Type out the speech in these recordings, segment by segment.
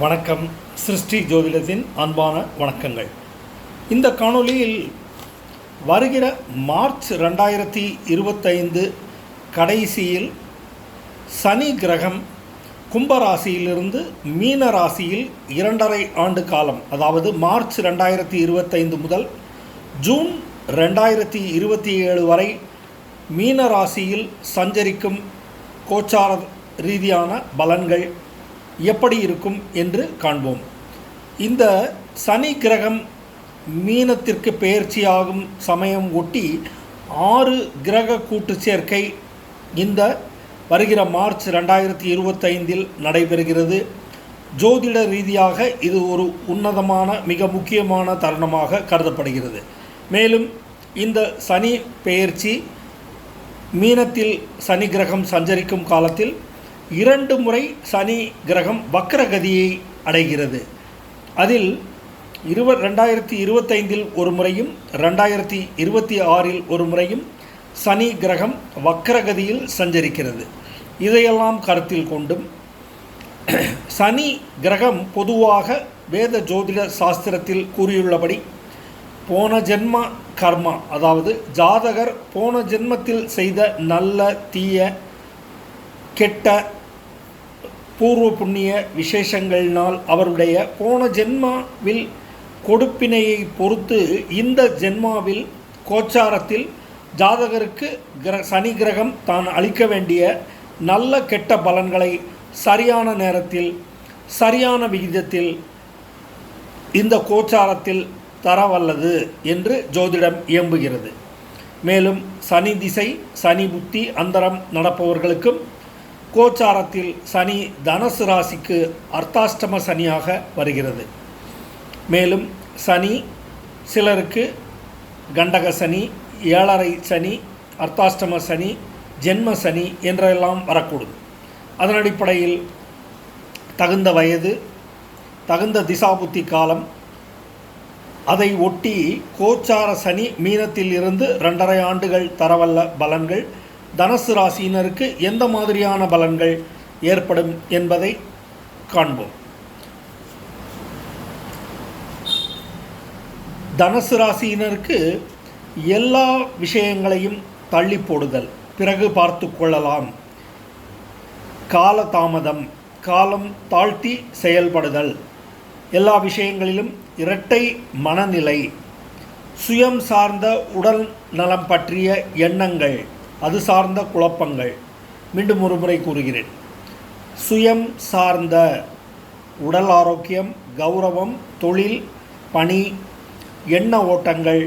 வணக்கம். சிருஷ்டி ஜோதிடத்தின் அன்பான வணக்கங்கள். இந்த காணொளியில் வருகிற மார்ச் ரெண்டாயிரத்தி இருபத்தைந்து கடைசியில் சனி கிரகம் கும்பராசியிலிருந்து மீன ராசியில் இரண்டரை ஆண்டு காலம் அதாவது மார்ச் ரெண்டாயிரத்தி இருபத்தைந்து முதல் ஜூன் ரெண்டாயிரத்தி இருபத்தி ஏழு வரை மீன ராசியில் சஞ்சரிக்கும் கோச்சார ரீதியான பலன்கள் எப்படி இருக்கும் என்று காண்போம். இந்த சனி கிரகம் மீனத்திற்கு பெயர்ச்சியாகும் சமயம் ஒட்டி ஆறு கிரக கூட்டு சேர்க்கை இந்த வருகிற மார்ச் ரெண்டாயிரத்தி இருபத்தைந்தில் நடைபெறுகிறது. ஜோதிட ரீதியாக இது ஒரு உன்னதமான மிக முக்கியமான தருணமாக கருதப்படுகிறது. மேலும் இந்த சனி பெயர்ச்சி மீனத்தில் சனி கிரகம் சஞ்சரிக்கும் காலத்தில் இரண்டு முறை சனி கிரகம் வக்ரகதியை அடைகிறது. அதில் இருவ ரெண்டாயிரத்தி இருபத்தைந்தில் ஒரு முறையும் ரெண்டாயிரத்தி இருபத்தி ஆறில் ஒரு முறையும் சனி கிரகம் வக்ரகதியில் சஞ்சரிக்கிறது. இதையெல்லாம் கருத்தில் கொண்டும் சனி கிரகம் பொதுவாக வேத ஜோதிட சாஸ்திரத்தில் கூறியுள்ளபடி போன ஜென்ம கர்மா அதாவது ஜாதகர் போன ஜென்மத்தில் செய்த நல்ல தீய கெட்ட பூர்வ புண்ணிய விசேஷங்களினால் அவருடைய போன ஜென்மாவில் கொடுப்பினையை பொறுத்து இந்த ஜென்மாவில் கோச்சாரத்தில் ஜாதகருக்கு கிர சனி கிரகம் தான் அளிக்க வேண்டிய நல்ல கெட்ட பலன்களை சரியான நேரத்தில் சரியான விகிதத்தில் இந்த கோச்சாரத்தில் தரவல்லது என்று ஜோதிடம் இயம்புகிறது. மேலும் சனி திசை சனி புத்தி அந்தரம் நடப்பவர்களுக்கும் கோச்சாரத்தில் சனி தனுசு ராசிக்கு அர்த்தாஷ்டம சனியாக வருகிறது. மேலும் சனி சிலருக்கு கண்டக சனி ஏழரை சனி அர்த்தாஷ்டம சனி ஜென்ம சனி என்றெல்லாம் வரக்கூடும். அதன் அடிப்படையில் தகுந்த வயது தகுந்த திசாபுத்தி காலம் அதை ஒட்டி கோச்சார சனி மீனத்தில் இருந்து ரெண்டரை ஆண்டுகள் தரவல்ல பலன்கள் தனுசு ராசியினருக்கு எந்த மாதிரியான பலன்கள் ஏற்படும் என்பதை காண்போம். தனுசு ராசியினருக்கு எல்லா விஷயங்களையும் தள்ளி போடுதல். பிறகு பார்த்து கொள்ளலாம். கால தாமதம் காலம் தாழ்த்தி செயல்படுதல். எல்லா விஷயங்களிலும் இரட்டை மனநிலை. சுயம் சார்ந்த உடல் நலம் பற்றிய எண்ணங்கள். அது சார்ந்த குழப்பங்கள். மீண்டும் ஒரு முறை கூறுகிறேன். சுயம் சார்ந்த உடல் ஆரோக்கியம் கௌரவம் தொழில் பணி எண்ண ஓட்டங்கள்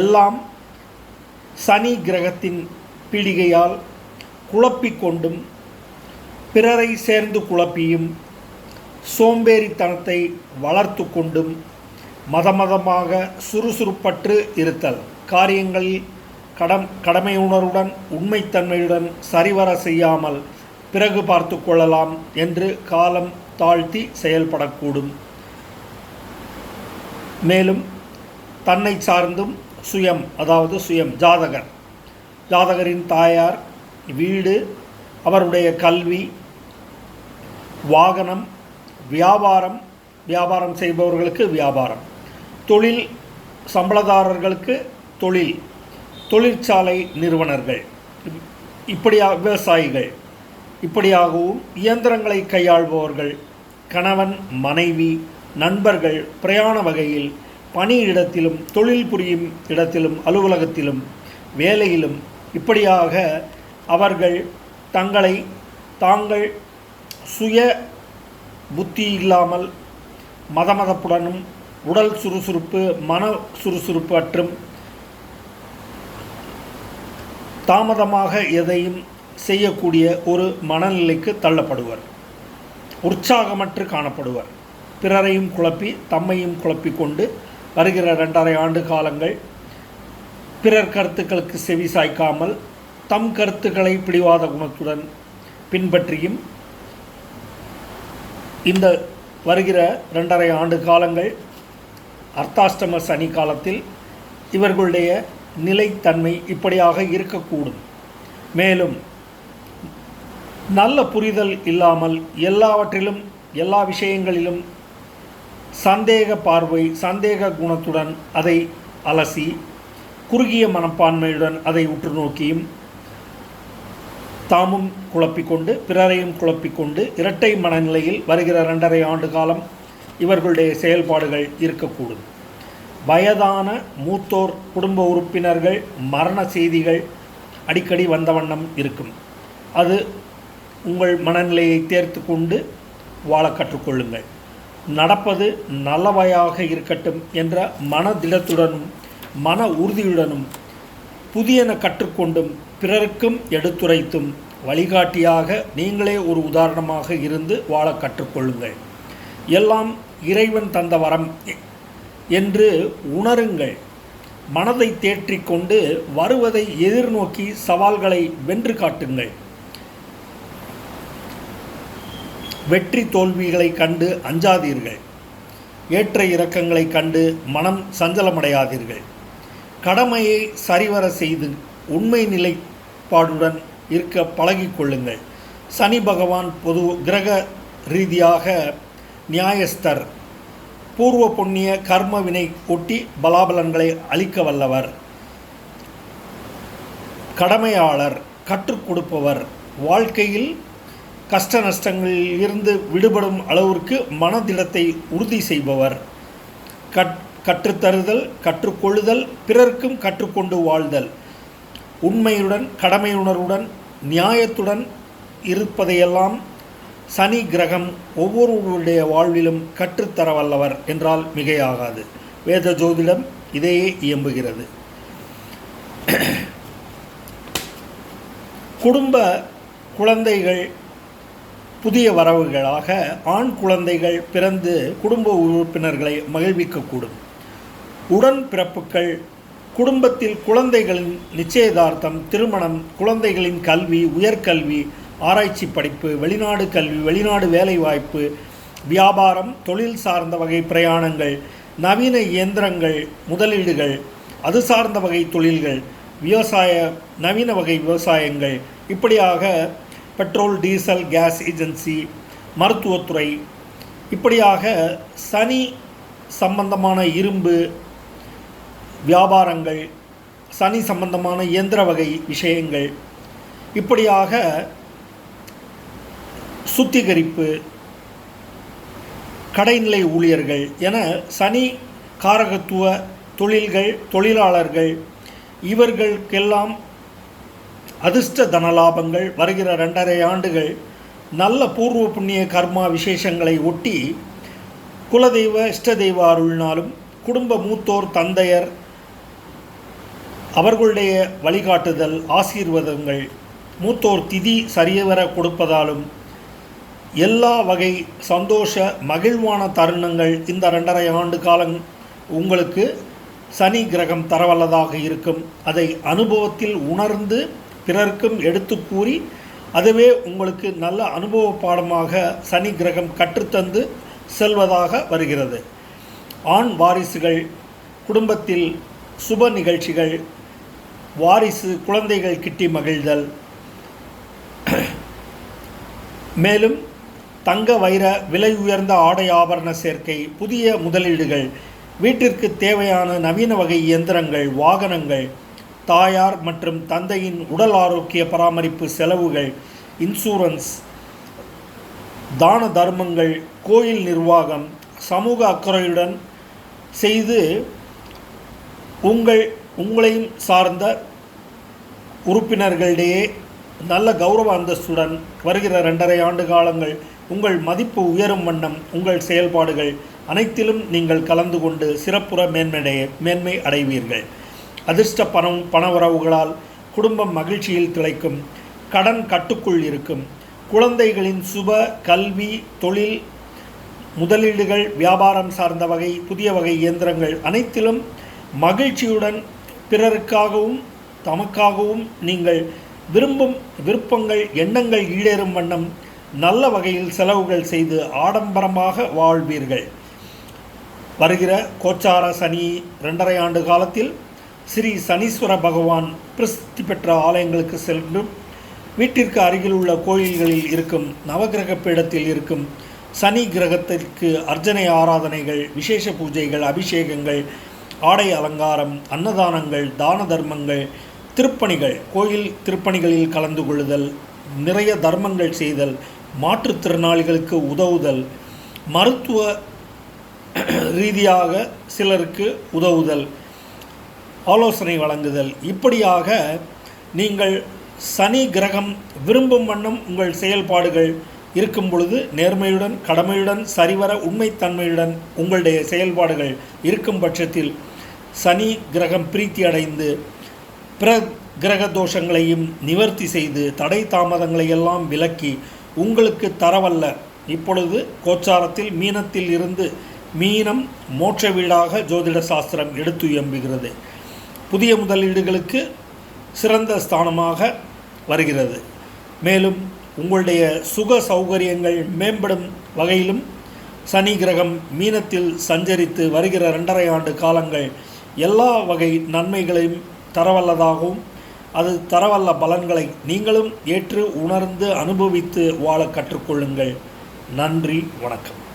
எல்லாம் சனி கிரகத்தின் பீடிகையால் குழப்பிக்கொண்டும் பிறரை சேர்ந்து குழப்பியும் சோம்பேறித்தனத்தை வளர்த்து கொண்டும் மதமதமாக சுறுசுறுப்பற்று இருத்தல். காரியங்களில் கடம் கடமை உணர்வுடன் உண்மைத்தன்மையுடன் சரிவர செய்யாமல் பிறகு பார்த்து கொள்ளலாம் என்று காலம் தாழ்த்தி செயல்படக்கூடும். மேலும் தன்னை சார்ந்தும் சுயம் அதாவது சுயம் ஜாதகர். ஜாதகரின் தாயார் வீடு அவருடைய கல்வி வாகனம் வியாபாரம் வியாபாரம் செய்பவர்களுக்கு வியாபாரம். தொழில் சம்பளதாரர்களுக்கு தொழில். தொழிற்சாலை நிறுவனர்கள் இப்படியா விவசாயிகள் இப்படியாகவும் இயந்திரங்களை கையாள்பவர்கள் கணவன் மனைவி நண்பர்கள் பிரயாண வகையில் பணியிடத்திலும் தொழில் புரியும் இடத்திலும் அலுவலகத்திலும் வேலையிலும் இப்படியாக அவர்கள் தங்களை தாங்கள் சுய புத்தி இல்லாமல் மதமதப்புடனும் உடல் சுறுசுறுப்பு மன சுறுசுறுப்பு அற்றும் தாமதமாக எதையும் செய்யக்கூடிய ஒரு மனநிலைக்கு தள்ளப்படுவர். உற்சாகமற்று காணப்படுவர். பிறரையும் குழப்பி தம்மையும் குழப்பி கொண்டு வருகிற ரெண்டரை ஆண்டு காலங்கள் பிறர் கருத்துக்களுக்கு செவி சாய்க்காமல் தம் கருத்துக்களை பிடிவாத குணத்துடன் பின்பற்றியும் இந்த வருகிற ரெண்டரை ஆண்டு காலங்கள் அர்த்தாஷ்டம சனி காலத்தில் இவர்களுடைய நிலைத்தன்மை இப்படியாக இருக்கக்கூடும். மேலும் நல்ல புரிதல் இல்லாமல் எல்லாவற்றிலும் எல்லா விஷயங்களிலும் சந்தேக பார்வை சந்தேக குணத்துடன் அதை அலசி குறுகிய மனப்பான்மையுடன் அதை உற்று நோக்கியும் தாமும் குழப்பிக்கொண்டு பிறரையும் குழப்பிக்கொண்டு இரட்டை மனநிலையில் வருகிற ரெண்டரை ஆண்டு காலம் இவர்களுடைய செயல்பாடுகள் இருக்கக்கூடும். வயதான மூத்தோர் குடும்ப உறுப்பினர்கள் மரண செய்திகள் அடிக்கடி வந்த வண்ணம் இருக்கும். அது உங்கள் மனநிலையை தேர்த்து கொண்டு வாழ கற்றுக்கொள்ளுங்கள். நடப்பது நல்லவையாக இருக்கட்டும் என்ற மனதிடத்துடனும் மன உறுதியுடனும் புதியன கற்றுக்கொண்டும் பிறருக்கும் எடுத்துரைத்தும் வழிகாட்டியாக நீங்களே ஒரு உதாரணமாக இருந்து வாழ கற்றுக்கொள்ளுங்கள். எல்லாம் இறைவன் தந்த வரம் என்று உணருங்கள். மனதை தேற்றிக்கொண்டு வருவதை எதிர்நோக்கி சவால்களை வென்று காட்டுங்கள். வெற்றி தோல்விகளை கண்டு அஞ்சாதீர்கள். ஏற்ற இறக்கங்களை கண்டு மனம் சஞ்சலமடையாதீர்கள். கடமையை சரிவர செய்து உண்மை நிலைப்பாடுடன் இருக்க பழகிக்கொள்ளுங்கள் சனி பகவான் பொது கிரக ரீதியாக நியாயஸ்தர். பூர்வ புண்ணிய கர்ம வினை கூட்டி பலாபலன்களை அளிக்க வல்லவர். கடமையாளர் கற்றுக் கொடுப்பவர். வாழ்க்கையில் கஷ்ட நஷ்டங்களில் இருந்து விடுபடும் அளவிற்கு மனதிடத்தை உறுதி செய்பவர். கட் கற்றுத்தருதல் கற்றுக்கொள்ளுதல் பிறர்க்கும் கற்றுக்கொண்டு வாழ்தல். உண்மையுடன் கடமையுணர்வுடன் நியாயத்துடன் இருப்பதையெல்லாம் சனி கிரகம் ஒவ்வொருவருடைய வாழ்விலும் கற்றுத்தர வல்லவர் என்றால் மிகையாகாது. வேத ஜோதிடம் இதையே இயம்புகிறது. குடும்ப குழந்தைகள் புதிய வரவுகளாக ஆண் குழந்தைகள் பிறந்து குடும்ப உறுப்பினர்களை மகிழ்விக்கக்கூடும். உடன் பிறப்புகள் குடும்பத்தில் குழந்தைகளின் நிச்சயதார்த்தம் திருமணம் குழந்தைகளின் கல்வி உயர்கல்வி ஆராய்ச்சி படிப்பு வெளிநாடு கல்வி வெளிநாடு வேலைவாய்ப்பு வியாபாரம் தொழில் சார்ந்த வகை பிரயாணங்கள் நவீன இயந்திரங்கள் முதலீடுகள் அது சார்ந்த வகை தொழில்கள் விவசாய நவீன வகை விவசாயங்கள் இப்படியாக பெட்ரோல் டீசல் கேஸ் ஏஜென்சி மருத்துவத்துறை இப்படியாக சனி சம்பந்தமான இரும்பு வியாபாரங்கள் சனி சம்பந்தமான இயந்திர வகை விஷயங்கள் இப்படியாக சுத்திகரிப்பு கடைநிலை ஊழியர்கள் என சனி காரகத்துவ தொழில்கள் தொழிலாளர்கள் இவர்களுக்கெல்லாம் அதிர்ஷ்ட தனலாபங்கள் வருகிற ரெண்டரை ஆண்டுகள் நல்ல பூர்வ புண்ணிய கர்மா விசேஷங்களை ஒட்டி குலதெய்வ இஷ்ட தெய்வ அருள்னாலும் குடும்ப மூத்தோர் தந்தையர் அவர்களுடைய வழிகாட்டுதல் ஆசீர்வாதங்கள் மூத்தோர் திதி சரியவர கொடுப்பதாலும் எல்லா வகை சந்தோஷ மகிழ்வான தருணங்கள் இந்த ரெண்டரை ஆண்டு காலம் உங்களுக்கு சனி கிரகம் தரவல்லதாக இருக்கும். அதை அனுபவத்தில் உணர்ந்து பிறருக்கும் எடுத்து கூறி அதுவே உங்களுக்கு நல்ல அனுபவ பாடமாக சனி கிரகம் கற்றுத்தந்து செல்வதாக வருகிறது. ஆண் வாரிசுகள் குடும்பத்தில் சுப நிகழ்ச்சிகள் வாரிசு குழந்தைகள் கிட்டி மகிழ்தல். மேலும் தங்க வைர விலை உயர்ந்த ஆடை ஆபரண சேர்க்கை புதிய முதலீடுகள் வீட்டிற்கு தேவையான நவீன வகை இயந்திரங்கள் வாகனங்கள் தாயார் மற்றும் தந்தையின் உடல் ஆரோக்கிய பராமரிப்பு செலவுகள் இன்சூரன்ஸ் தான தர்மங்கள் கோயில் நிர்வாகம் சமூக அக்கறையுடன் செய்து உங்கள் உங்களையும் சார்ந்த உறுப்பினர்களிடையே நல்ல கௌரவ அந்தஸ்துடன் வருகிற ரெண்டரை ஆண்டு காலங்கள் உங்கள் மதிப்பு உயரும் வண்ணம் உங்கள் செயல்பாடுகள் அனைத்திலும் நீங்கள் கலந்து கொண்டு சிறப்புற மேன்மைடைய மேன்மை அடைவீர்கள். அதிர்ஷ்ட பணம் பணவரவுகளால் குடும்பம் மகிழ்ச்சியில் திளைக்கும் கடன் கட்டுக்குள் இருக்கும் குழந்தைகளின் சுப கல்வி தொழில் முதலீடுகள் வியாபாரம் சார்ந்த வகை புதிய வகை இயந்திரங்கள் அனைத்திலும் மகிழ்ச்சியுடன் பிறருக்காகவும் தமக்காகவும் நீங்கள் விரும்பும் விருப்பங்கள் எண்ணங்கள் ஈடேறும் வண்ணம் நல்ல வகையில் செலவுகள் செய்து ஆடம்பரமாக வாழ்வீர்கள். வருகிற கோச்சார சனி ரெண்டரை ஆண்டு காலத்தில் ஸ்ரீ சனீஸ்வர பகவான் பிரசித்தி பெற்ற ஆலயங்களுக்கு சென்றும் வீட்டிற்கு அருகில் உள்ள கோயில்களில் இருக்கும் நவகிரக பீடத்தில் இருக்கும் சனி கிரகத்திற்கு அர்ச்சனை ஆராதனைகள் விசேஷ பூஜைகள் அபிஷேகங்கள் ஆடை அலங்காரம் அன்னதானங்கள் தான தர்மங்கள் திருப்பணிகள் கோயில் திருப்பணிகளில் கலந்து கொள்ளுதல் நிறைய தர்மங்கள் செய்தல் மாற்றுத்திறனாளிகளுக்கு உதவுதல் மருத்துவ ரீதியாக சிலருக்கு உதவுதல் ஆலோசனை வழங்குதல். இப்படியாக நீங்கள் சனி கிரகம் விரும்பும் வண்ணம் உங்கள் செயல்பாடுகள் இருக்கும் பொழுது நேர்மையுடன் கடமையுடன் சரிவர உண்மைத்தன்மையுடன் உங்களுடைய செயல்பாடுகள் இருக்கும் பட்சத்தில் சனி கிரகம் பிரீத்தி அடைந்து பிற கிரக தோஷங்களையும் நிவர்த்தி செய்து தடை தாமதங்களை எல்லாம் விலக்கி உங்களுக்கு தரவல்ல. இப்பொழுது கோச்சாரத்தில் மீனத்தில் இருந்து மீனம் மோட்ச வீடாக ஜோதிட சாஸ்திரம் எடுத்து எம்புகிறது புதிய முதலீடுகளுக்கு சிறந்த ஸ்தானமாக வருகிறது. மேலும் உங்களுடைய சுக சௌகரியங்கள் மேம்படும் வகையிலும் சனி கிரகம் மீனத்தில் சஞ்சரித்து வருகிற ரெண்டரை ஆண்டு காலங்கள் எல்லா வகை நன்மைகளையும் தரவல்லதாகவும் அது தரவல்ல பலன்களை நீங்களும் ஏற்று உணர்ந்து அனுபவித்து வாழ கற்றுக்கொள்ளுங்கள். நன்றி வணக்கம்.